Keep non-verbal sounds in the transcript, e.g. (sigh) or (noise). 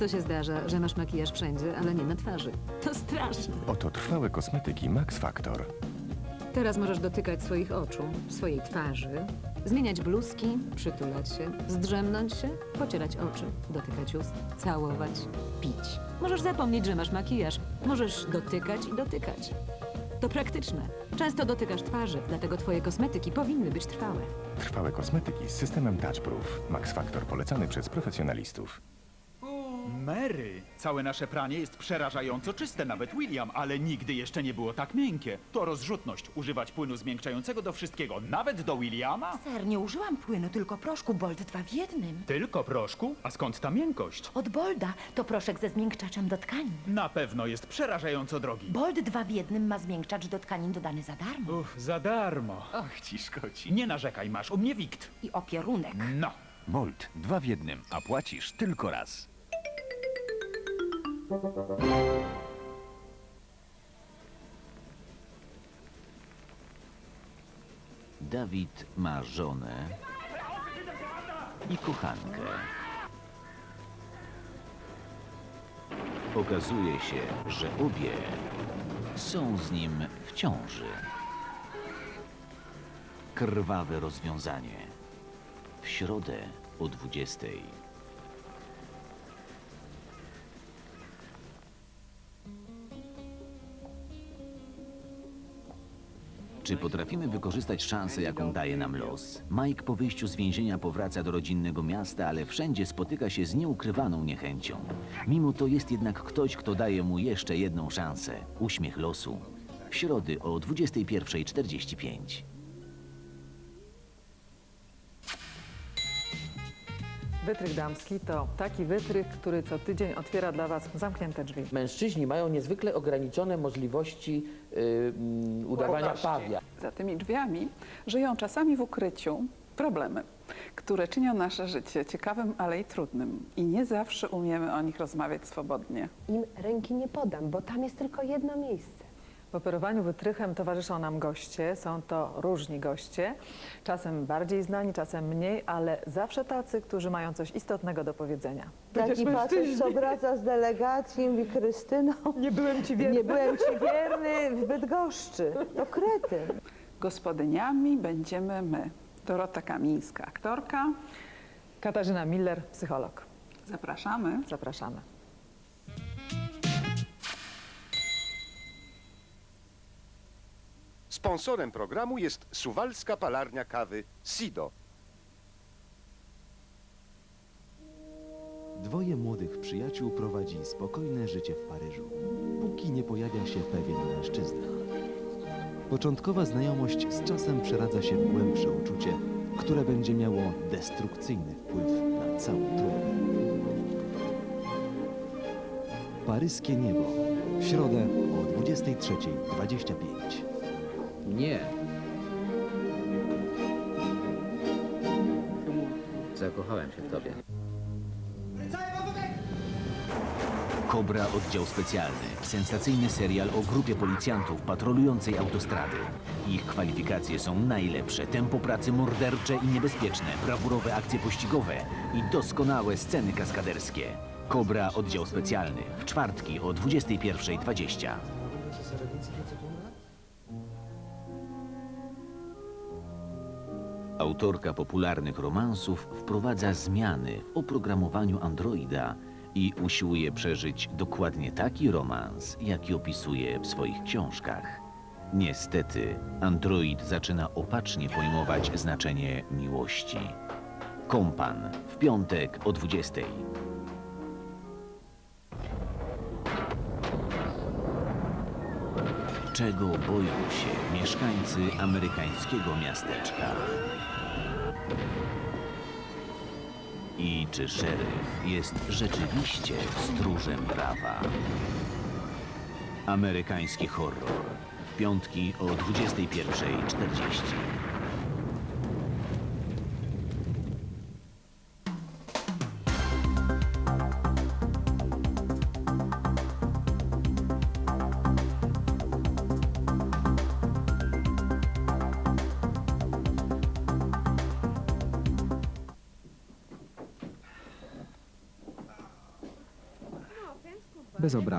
Często się zdarza, że masz makijaż wszędzie, ale nie na twarzy. (laughs) To straszne. Oto trwałe kosmetyki Max Factor. Teraz możesz dotykać swoich oczu, swojej twarzy, zmieniać bluzki, przytulać się, zdrzemnąć się, pocierać oczy, dotykać ust, całować, pić. Możesz zapomnieć, że masz makijaż. Możesz dotykać i dotykać. To praktyczne. Często dotykasz twarzy, dlatego twoje kosmetyki powinny być trwałe. Trwałe kosmetyki z systemem Touchproof. Max Factor polecany przez profesjonalistów. Mary, całe nasze pranie jest przerażająco czyste, nawet William, ale nigdy jeszcze nie było tak miękkie. To rozrzutność, używać płynu zmiękczającego do wszystkiego, nawet do Williama? Ser, nie użyłam płynu, tylko proszku Bold 2 w jednym. Tylko proszku? A skąd ta miękkość? Od Bolda to proszek ze zmiękczaczem do tkanin. Na pewno jest przerażająco drogi. Bold 2 w jednym ma zmiękczacz do tkanin dodany za darmo. Uff, za darmo. Ach, ci szkoci. Nie narzekaj, masz u mnie wikt. I opierunek. No. Bolt, dwa w jednym, a płacisz tylko raz. Dawid ma żonę i kochankę. Okazuje się, że obie są z nim w ciąży. Krwawe rozwiązanie. W środę o 20. Czy potrafimy wykorzystać szansę, jaką daje nam los? Mike po wyjściu z więzienia powraca do rodzinnego miasta, ale wszędzie spotyka się z nieukrywaną niechęcią. Mimo to jest jednak ktoś, kto daje mu jeszcze jedną szansę. Uśmiech losu. W środy o 21.45. Wytrych damski to taki wytrych, który co tydzień otwiera dla Was zamknięte drzwi. Mężczyźni mają niezwykle ograniczone możliwości y, mm, udawania pawia. Za tymi drzwiami żyją czasami w ukryciu problemy, które czynią nasze życie ciekawym, ale i trudnym. I nie zawsze umiemy o nich rozmawiać swobodnie. Im ręki nie podam, bo tam jest tylko jedno miejsce. W operowaniu wytrychem towarzyszą nam goście. Są to różni goście, czasem bardziej znani, czasem mniej, ale zawsze tacy, którzy mają coś istotnego do powiedzenia. Taki facet co wraca z delegacji i mówi Krystyno, (laughs) Nie byłem Ci nie byłem Ci wierny w Bydgoszczy. To kretyn. Gospodyniami będziemy my. Dorota Kamińska, aktorka. Katarzyna Miller, psycholog. Zapraszamy. Zapraszamy. Sponsorem programu jest suwalska palarnia kawy Sido. Dwoje młodych przyjaciół prowadzi spokojne życie w Paryżu, póki nie pojawia się pewien mężczyzna. Początkowa znajomość z czasem przeradza się w głębsze uczucie, które będzie miało destrukcyjny wpływ na całą trójkę. Paryskie niebo. W środę o 23.25. Nie. Zakochałem się w tobie. Kobra Oddział Specjalny. Sensacyjny serial o grupie policjantów patrolującej autostrady. Ich kwalifikacje są najlepsze. Tempo pracy mordercze i niebezpieczne. Brawurowe akcje pościgowe i doskonałe sceny kaskaderskie. Kobra Oddział Specjalny. W czwartki o 21.20. Autorka popularnych romansów wprowadza zmiany w oprogramowaniu Androida i usiłuje przeżyć dokładnie taki romans, jaki opisuje w swoich książkach. Niestety, Android zaczyna opacznie pojmować znaczenie miłości. Kompan w piątek o 20. Czego boją się mieszkańcy amerykańskiego miasteczka? I czy szeryf jest rzeczywiście stróżem prawa? Amerykański horror. Piątki o 21.40. bez obrazu.